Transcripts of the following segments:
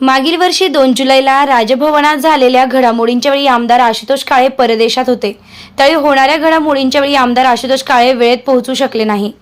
मागील वर्षी दोन जुलैला राजभवनात झालेल्या घडामोडींच्या वेळी आमदार आशुतोष काळे परदेशात होते. त्यावेळी होणाऱ्या घडामोडींच्या वेळी आमदार आशुतोष काळे वेळेत पोहोचू शकले नाही.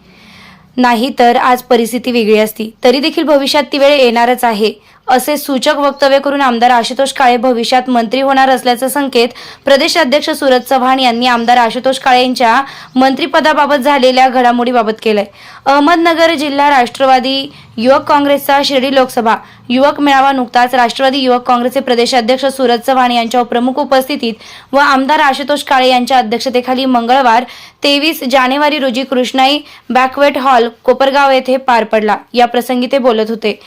नाही तर आज परिस्थिती वेगळी असती. तरी देखील भविष्यात ती वेळ येणारच आहे असे सूचक वक्तव्य करून आमदार आशुतोष काळे भविष्यात मंत्री होणार असल्याचे संकेत प्रदेश अध्यक्ष सुरज चव्हाण यांनी आमदार आशुतोष काळे यांच्या मंत्रिपदाबाबत झालेल्या घडामोडीबाबत केलंय. अहमदनगर जिल्हा राष्ट्रवादी युवक काँग्रेसचा शिर्डी लोकसभा. युवक मेळावा नुकताच राष्ट्रवादी युवक काँग्रेसचे प्रदेशाध्यक्ष सुरज चव्हाण यांच्या प्रमुख उपस्थितीत व आमदार आशुतोष काळे यांच्या अध्यक्षतेखाली मंगळवार तेवीस जानेवारी रोजी कृष्णाई बॅकवेट हॉल कोपरगाव येथे पार पडला. या प्रसंगी ते बोलत होते.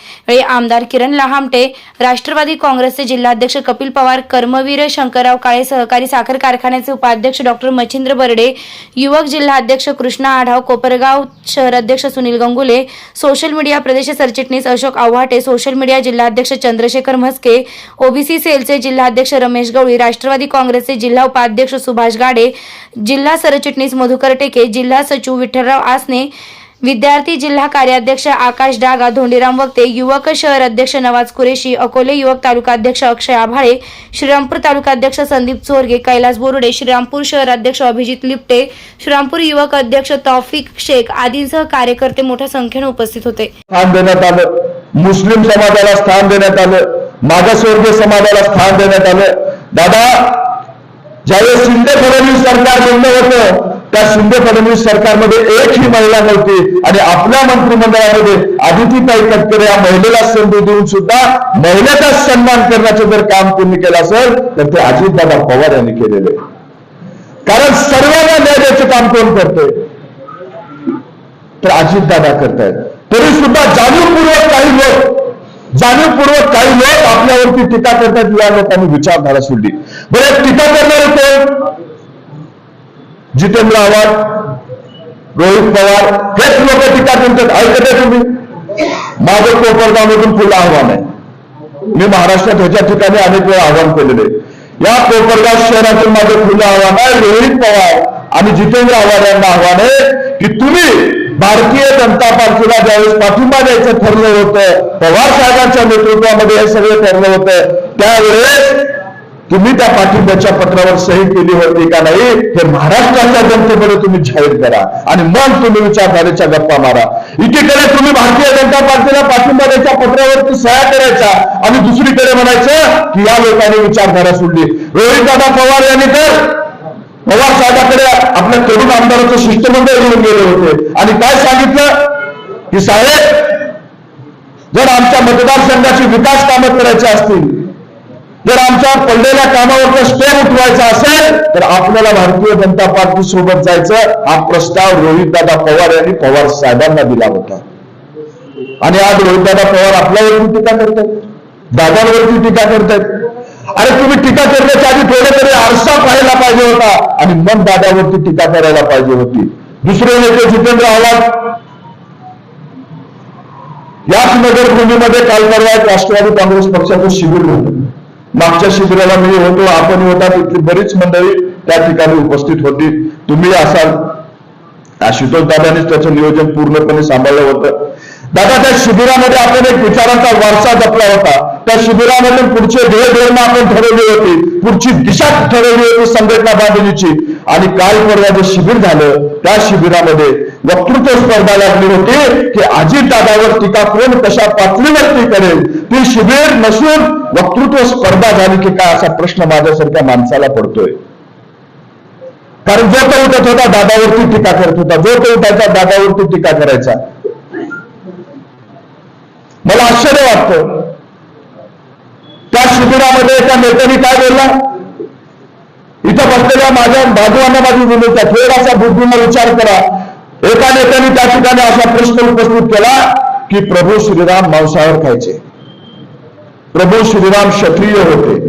आमदार किरण लहामटे राष्ट्रवादी काँग्रेसचे जिल्हाध्यक्ष कपिल पवार कर्मवीर शंकरराव काळे सहकारी साखर कारखान्याचे उपाध्यक्ष डॉक्टर मच्छिंद्र बर्डे युवक जिल्हाध्यक्ष कृष्णा आढाव कोपरगाव शहराध्यक्ष सुनील गंगुले सोशल मीडिया प्रदेश सरचिटणीस अशोक आव्हाटे सोशल मीडिया जिल्हाध्यक्ष चंद्रशेखर म्हस्के ओबीसी सेलचे जिल्हाध्यक्ष रमेश गवळी राष्ट्रवादी काँग्रेसचे जिल्हा उपाध्यक्ष सुभाष गाडे जिल्हा सरचिटणीस मधुकर टेके जिल्हा सचिव विठ्ठलराव आसने विद्यार्थी जिल्हा कार्याध्यक्ष आकाश डागा धोंडीराम वक्ते युवक शहर अध्यक्ष नवाज कुरेशी अकोले युवक तालुकाध्यक्ष अक्षय आभाळे श्रीरामपूर तालुकाध्यक्ष संदीप चोरगे कैलास बोरुडे श्रीरामपूर शहर अध्यक्ष अभिजित लिपटे श्रीरामपूर युवक अध्यक्ष तौफिक शेख आदींसह कार्यकर्ते मोठ्या संख्येने उपस्थित होते. स्थान देण्यात आलं. मुस्लिम समाजाला स्थान देण्यात आलं. मागासवर्गीय समाजाला स्थान देण्यात आलं. दादा ज्यावेळेस शिंदे फडणवीस सरकार बंद होतं त्या शिंदे फडणवीस सरकारमध्ये एकही महिला नव्हती. आणि आपल्या मंत्रिमंडळामध्ये आदितीताई तटकरे या महिलेला संधी देऊन सुद्धा महिलेचा सन्मान करण्याचं जर काम कोणी केलं असेल तर ते अजितदादा पवार यांनी केलेले कारण सर्वांना न्याय द्यायचं काम कोण करते तर अजितदादा करतायत. तरी सुद्धा जाणीवपूर्वक काही लोक जाणीवपूर्वक काही लोक आपल्यावरती टीका करतात या लोकांनी विचारधारा सोडली. बरं टीका करणारे कोण? जितेंद्र आव्हाड रोहित पवार हेच लोक टीका करतात ऐकत आहे तुम्ही? माझं कोपरगावमधून पुढलं आव्हान आहे. मी महाराष्ट्रात ह्याच्या ठिकाणी अनेक वेळा आव्हान केलेले या कोपरगाव शहरातून माझं खुलं आव्हान आहे. रोहित पवार आणि जितेंद्र आव्हाड यांना आव्हान आहे की तुम्ही भारतीय जनता पार्टीला ज्यावेळेस पाठिंबा द्यायचं ठरलं होतं पवार साहेबांच्या नेतृत्वामध्ये हे सगळं ठरलं होतं त्यावेळेस तुम्ही त्या पाठिंब्याच्या पत्रावर सही केली होती का नाही हे महाराष्ट्राच्या जनतेमध्ये तुम्ही जाहीर करा. आणि मग तुम्ही विचारधारेच्या गप्पा मारा. एकीकडे तुम्ही भारतीय जनता पार्टीला पाठिंबा द्यायच्या पत्रावरती सह्या करायच्या आणि दुसरीकडे म्हणायचं की या लोकांनी विचारधारा सोडली. रोहित दादा पवार यांनी तर पवार साहेबाकडे आपल्या तरुण आमदाराचं शिष्टमंडळ घेऊन गेले होते. आणि काय सांगितलं? की साहेब जर आमच्या मतदारसंघाची विकास कामं करायची असतील जर आमच्या पडलेल्या कामावरचा स्टे उठवायचा असेल तर आपल्याला भारतीय जनता पार्टी सोबत जायचं. हा प्रस्ताव रोहितदादा पवार यांनी पवार साहेबांना दिला होता. आणि आज रोहितदादा पवार आपल्यावरती टीका करतात दादांवरती टीका करतात अरे तुम्ही टीका करण्याच्या आधी थोडे तरी आरसा पाहायला पाहिजे होता आणि मग दादावरती टीका करायला पाहिजे होती. दुसरे नेते जितेंद्र आव्हाड. याच नगरभूमीमध्ये काल परवा राष्ट्रवादी काँग्रेस पक्षाचं शिबिर होतं. मागच्या शिबिराला मी होतो आपण होता तिथली बरीच मंडळी त्या ठिकाणी उपस्थित होती. तुम्ही असाल. आशुतोष दादानेच त्याचं नियोजन पूर्णपणे सांभाळलं होतं. दादा त्या शिबिरामध्ये आपण एक विचारांचा वारसा जपला होता. त्या शिबिरामध्ये पुढचे ध्येय धोरण आपण ठरवली होती. पुढची दिशा ठरवली होती संघटना बांधणीची. आणि काल परवा जे शिबिर झालं त्या शिबिरामध्ये वक्तृत्व स्पर्धा लागली होती की अजित दादावर टीका कोण कशा पातळीवरती करेल. ती शिबिर नसून वक्तृत्व स्पर्धा झाली की काय असा प्रश्न माझ्यासारख्या माणसाला पडतोय. कारण जो तो उठत होता दादावरती टीका करत होता. जो तो उठायचा दादावरती टीका करायचा. मला आश्चर्य वाटतं. त्या शिबिरामध्ये एका नेत्याने काय बोलला? इथं बसलेल्या माझ्या बाजूवांना माझी विनंती आहे थोडासा बुद्धीनं विचार करा. एका नेत्याने त्या ठिकाणी असा प्रश्न उपस्थित केला की प्रभू श्रीराम मांसावर खायचे. प्रभू श्रीराम क्षत्रिय होते.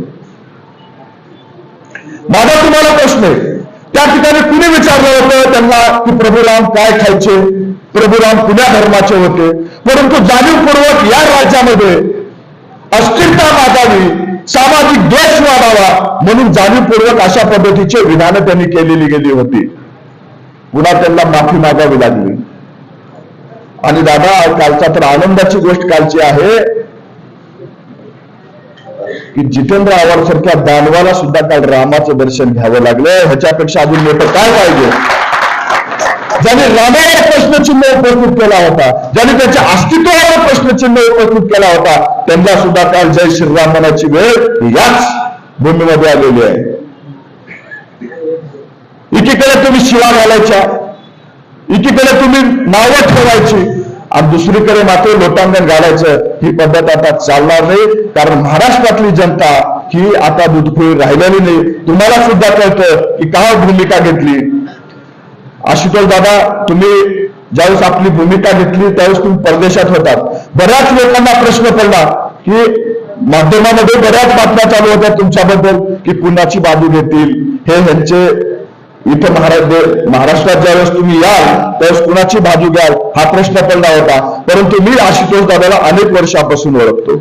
माझा तुम्हाला प्रश्न आहे. त्या ठिकाणी कुणी विचारलं होतं त्यांना की प्रभू राम काय खायचे? प्रभू राम कुण्या धर्माचे होते? परंतु जाणीवपूर्वक या राज्यामध्ये अस्थिरता मागावी सामाजिक द्वेष वाढावा म्हणून जाणीवपूर्वक अशा पद्धतीचे विधानं त्यांनी केलेली गेली होती. पुन्हा त्यांना माफी मागावी लागली. आणि दादा कालचा तर आनंदाची गोष्ट कालची आहे की जितेंद्र आव्हाड सारख्या दानवाला सुद्धा काल रामाचं दर्शन घ्यावं लागलं. ह्याच्यापेक्षा अजून मोठं काय पाहिजे? ज्याने रामावर प्रश्नचिन्ह उपस्थित केला होता ज्याने त्याच्या अस्तित्वावर प्रश्नचिन्ह उपस्थित केला होता त्यांना सुद्धा काल जय श्रीराम म्हणायची वेळ याच भूमीमध्ये आलेली आहे. एकीकडे तुम्ही शिवा घालायच्या एकीकडे तुम्ही नावं ठेवायची आणि दुसरीकडे मात्र लोटांगण घालायचं ही पद्धत आता चालणार नाही कारण महाराष्ट्रातली जनता ही आता दुधखोळी राहिलेली नाही. तुम्हाला सुद्धा कळतं की का भूमिका घेतली. आशुतोष दादा तुम्ही ज्यावेळेस आपली भूमिका घेतली त्यावेळेस तुम्ही परदेशात होतात. बऱ्याच लोकांना प्रश्न पडला की माध्यमामध्ये बऱ्याच बातम्या चालू होत्या तुमच्याबद्दल की कुणाची बाजू घेतील? हे ह्यांचे इथं महाराज महाराष्ट्रात ज्यावेळेस तुम्ही याल त्यावेळेस कुणाची बाजू घ्याल हा प्रश्न पडला होता. परंतु मी आशुतोष दादाला अनेक वर्षापासून ओळखतो.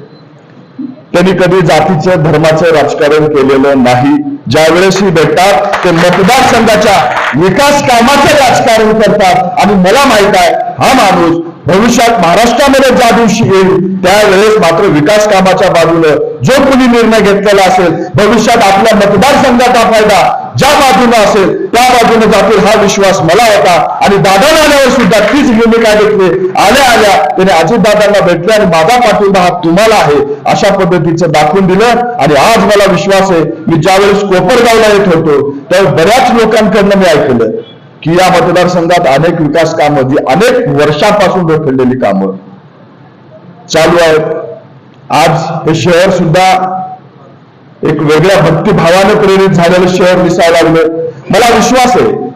त्यांनी कधी जातीचं धर्माचं राजकारण केलेलं नाही. ज्यावेळेस ही भेटतात ते मतदारसंघाच्या विकास कामाचं राजकारण करतात. आणि मला माहीत आहे हा माणूस भविष्यात महाराष्ट्रामध्ये ज्या दिवशी येईल त्यावेळेस मात्र विकास कामाच्या बाजूने जो कोणी निर्णय घेतलेला असेल भविष्यात आपल्या मतदारसंघाचा फायदा ज्या बाजूने असेल त्या बाजूने जातील हा विश्वास मला होता. आणि दादा आल्यावर सुद्धा तीच भूमिका घेतली? आल्या आल्या. त्याने अजितदादांना भेटले आणि माझा पाठिंबा हा तुम्हाला आहे अशा पद्धतीचं दाखवून दिलं. आणि आज मला विश्वास आहे मी ज्यावेळेस कोपरगावला येत होतो त्यावेळेस बऱ्याच लोकांकडनं मी ऐकलं की या मतदारसंघात अनेक विकास कामं जी अनेक वर्षापासून रखडलेली कामं चालू आहेत. आज हे शहर सुद्धा एक वेगळ्या भक्तिभावानं प्रेरित झालेलं शहर दिसायला लागलं. मला विश्वास आहे.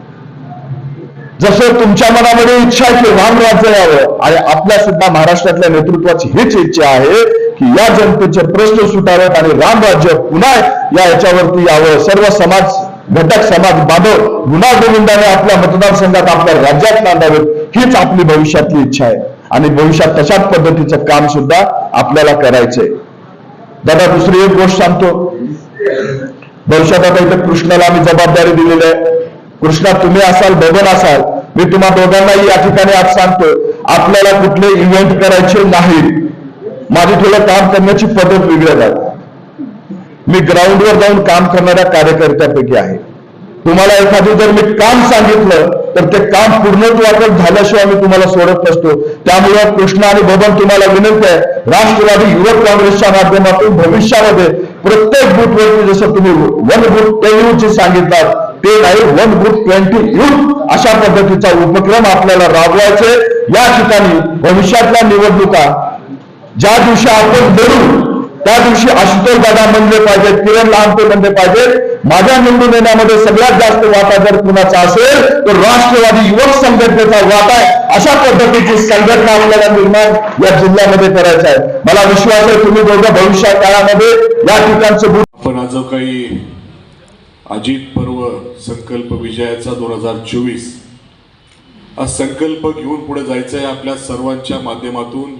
जसं तुमच्या मनामध्ये इच्छा आहे की राम राज्य यावं आणि आपल्या सुद्धा महाराष्ट्रातल्या नेतृत्वाची हीच इच्छा आहे की या जनतेचे प्रश्न सुटावेत आणि राम राज्य पुन्हा या याच्यावरती यावं. सर्व समाज घटक समाज बांधव गुन्हा गोविंदाने आपल्या मतदारसंघात आपल्या राज्यात नांदावेत हीच आपली भविष्यातली इच्छा आहे. आणि भविष्यात तशाच पद्धतीचं काम सुद्धा आपल्याला करायचंय. दादा दुसरी एक गोष्ट सांगतो. भविष्यात आता इथं कृष्णाला आम्ही जबाबदारी दिलेली आहे. कृष्णा तुम्ही असाल बबन असाल मी तुम्हा दोघांनाही या ठिकाणी आज सांगतो आपल्याला कुठले इव्हेंट करायचे नाही माझी थोडं काम करण्याची पद्धत वेगळ्या जात मी ग्राउंडवर जाऊन काम करणाऱ्या कार्यकर्त्यापैकी आहे. तुम्हाला एखादी जर मी काम सांगितलं तर ते काम पूर्णत्वाकडे झाल्याशिवाय आम्ही तुम्हाला सोडत नसतो. त्यामुळे कृष्णा आणि बबन तुम्हाला विनंती आहे राष्ट्रवादी युवक काँग्रेसच्या माध्यमातून भविष्यामध्ये प्रत्येक बूथवरती जसं तुम्ही वन बूथ टेन ची सांगितलं ते नाही वन बूथ ट्वेंटी युथ अशा पद्धतीचा उपक्रम आपल्याला राबवायचे. या ठिकाणी भविष्यातल्या निवडणुका ज्या दिवशी आपण लढू त्या दिवशी आशुतोष दादा म्हणले पाहिजेत किरण लहानते म्हणले पाहिजेत माझ्या निवडून येण्यामध्ये सगळ्यात जास्त वाटा जर कुणाचा असेल तर राष्ट्रवादी युवक संघटनेचा वाटा आहे. अशा पद्धतीची संघटना आपल्याला निर्माण या जिल्ह्यामध्ये करायचा आहे. मला विश्वास आहे तुम्ही दोघं भविष्या काळामध्ये या ठिकाणचं बूथ आपण आज जो काही अजित पर्व संकल्प विजयाचा दोन हजार चोवीस हा संकल्प घेऊन पुढे जायचा आहे आपल्या सर्वांच्या माध्यमातून.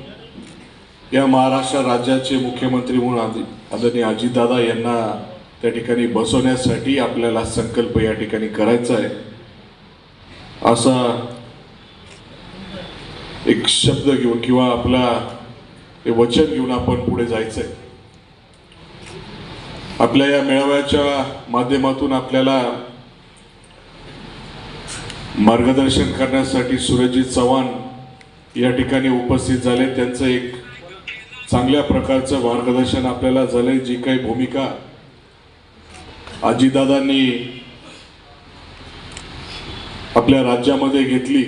या महाराष्ट्र राज्याचे मुख्यमंत्री म्हणून आदि आदरणीय अजितदादा यांना त्या ठिकाणी बसवण्यासाठी आपल्याला संकल्प या ठिकाणी करायचा आहे. असा एक शब्द घेऊन किंवा आपला हे वचन घेऊन आपण पुढे जायचं आहे. आपल्या या मेळाव्याच्या माध्यमातून आपल्याला मार्गदर्शन करण्यासाठी सुरजित चव्हाण या ठिकाणी उपस्थित झाले. त्यांचं एक चांगल्या प्रकारचं मार्गदर्शन आपल्याला झाले जी काही भूमिका आजीदादांनी आपल्या राज्यामध्ये घेतली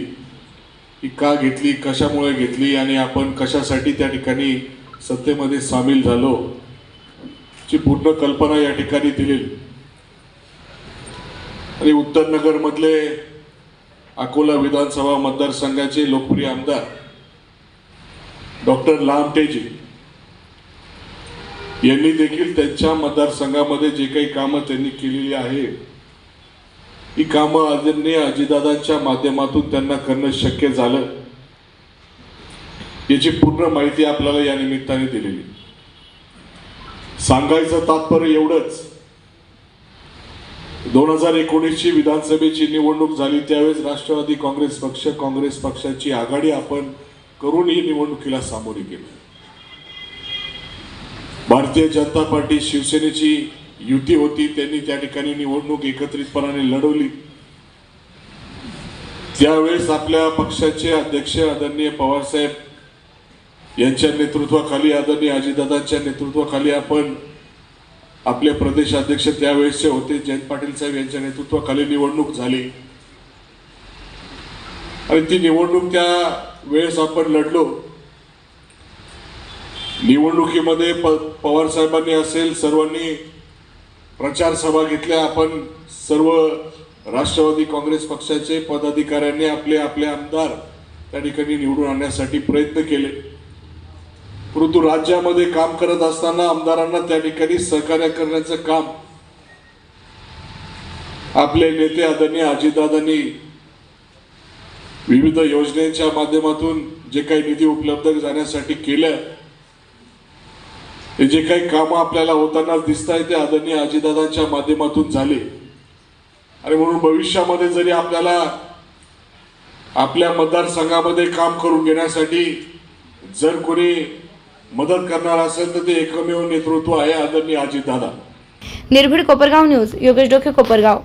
की का घेतली कशामुळे घेतली आणि आपण कशासाठी त्या ठिकाणी सत्तेमध्ये सामील झालो ची पूर्ण कल्पना या ठिकाणी दिलेली आणि उत्तर अकोला विधानसभा मतदारसंघाचे लोकप्रिय आमदार डॉक्टर लामटेजी यांनी देखील त्यांच्या मतदारसंघामध्ये जे काही कामं त्यांनी केलेली आहे ही कामं आदरणीय अजितदादांच्या माध्यमातून त्यांना करणं शक्य झालं. याची पूर्ण माहिती आपल्याला या निमित्ताने दिलेली. सांगायचं तात्पर्य एवढंच दोन हजार एकोणीसची विधानसभेची निवडणूक झाली त्यावेळेस राष्ट्रवादी काँग्रेस पक्ष काँग्रेस पक्षाची आघाडी आपण करून ही निवडणुकीला सामोरे गेलो. भारतीय जनता पार्टी शिवसेनेची युती होती त्यांनी त्या ठिकाणी निवडणूक एकत्रितपणाने लढवली. त्यावेळेस आपल्या पक्षाचे अध्यक्ष आदरणीय पवारसाहेब यांच्या नेतृत्वाखाली आदरणीय अजितदादांच्या नेतृत्वाखाली आपण आपले प्रदेश अध्यक्ष त्यावेळेसचे होते जयंत पाटील साहेब यांच्या नेतृत्वाखाली निवडणूक झाली. आणि ती निवडणूक त्या वेळेस आपण लढलो. निवडणुकीमध्ये प पवार साहेबांनी असेल सर्वांनी प्रचार सभा घेतल्या. आपण सर्व राष्ट्रवादी काँग्रेस पक्षाचे पदाधिकाऱ्यांनी आपले आपले आमदार त्या ठिकाणी निवडून आणण्यासाठी प्रयत्न केले. परंतु राज्यामध्ये काम करत असताना आमदारांना त्या ठिकाणी सहकार्य करण्याचं काम आपले नेते आदरणीय अजितदादांनी विविध योजनेच्या माध्यमातून जे काही निधी उपलब्ध जाण्यासाठी केलं हे जे काही कामं आपल्याला होताना दिसत आहे ते आदरणीय अजितदादांच्या माध्यमातून झाले. आणि म्हणून भविष्यामध्ये जरी आपल्याला आपल्या मतदारसंघामध्ये काम करून घेण्यासाठी जर कोणी मदत करणार असेल तर ते एकमेव नेतृत्व आहे आदरणीय अजितदादा निर्भीड कोपरगाव न्यूज योगेश डोके कोपरगाव.